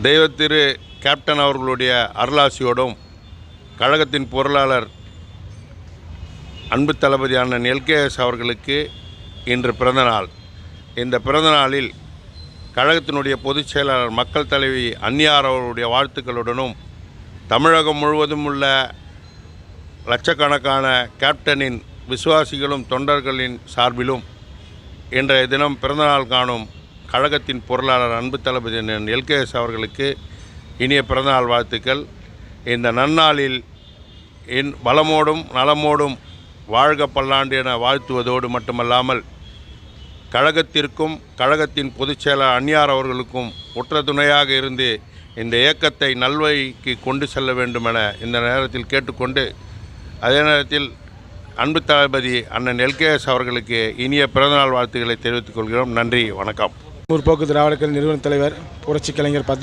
தெய்வத்திரு captain அவர்களுடைய அருளாசியோடும் கழகத்தின் பொருளாளர் அன்பு தளபதி அண்ணன் எல்கேஎஸ் அவர்களுக்கு இன்று பிறந்தநாள். இந்த பிறந்தநாளில் கழகத்தினுடைய பொதுச் செயலாளர் மக்கள் தலைவி அன்னியார் அவர்களுடைய வாழ்த்துக்களுடனும் தமிழகம் முழுவதும் உள்ள லட்சக்கணக்கான கேப்டனின் விசுவாசிகளும் தொண்டர்களின் சார்பிலும் இன்றைய தினம் பிறந்தநாள் காணும் கழகத்தின் பொருளாளர் அன்பு தளபதி எல்கேஎஸ் அவர்களுக்கு இனிய பிறந்தநாள் வாழ்த்துக்கள். இந்த நன்னாளில் என் வளமோடும் நலமோடும் வாழ்க பல்லாண்டு என வாழ்த்துவதோடு மட்டுமல்லாமல் கழகத்திற்கும் கழகத்தின் பொதுச்செயலர் அந்நியார் அவர்களுக்கும் உற்ற துணையாக இருந்து இந்த இயக்கத்தை நல்வழிக்கு கொண்டு செல்ல வேண்டும் என இந்த நேரத்தில் கேட்டுக்கொண்டு அதே நேரத்தில் அன்பு தளபதி அண்ணன் எல்கேஎஸ் அவர்களுக்கு இனிய பிறந்தநாள் வாழ்த்துக்களை தெரிவித்துக் கொள்கிறோம். நன்றி வணக்கம். முற்போக்கு திராவிட கழக நிறுவன தலைவர் புரட்சி கலைஞர் பத்ம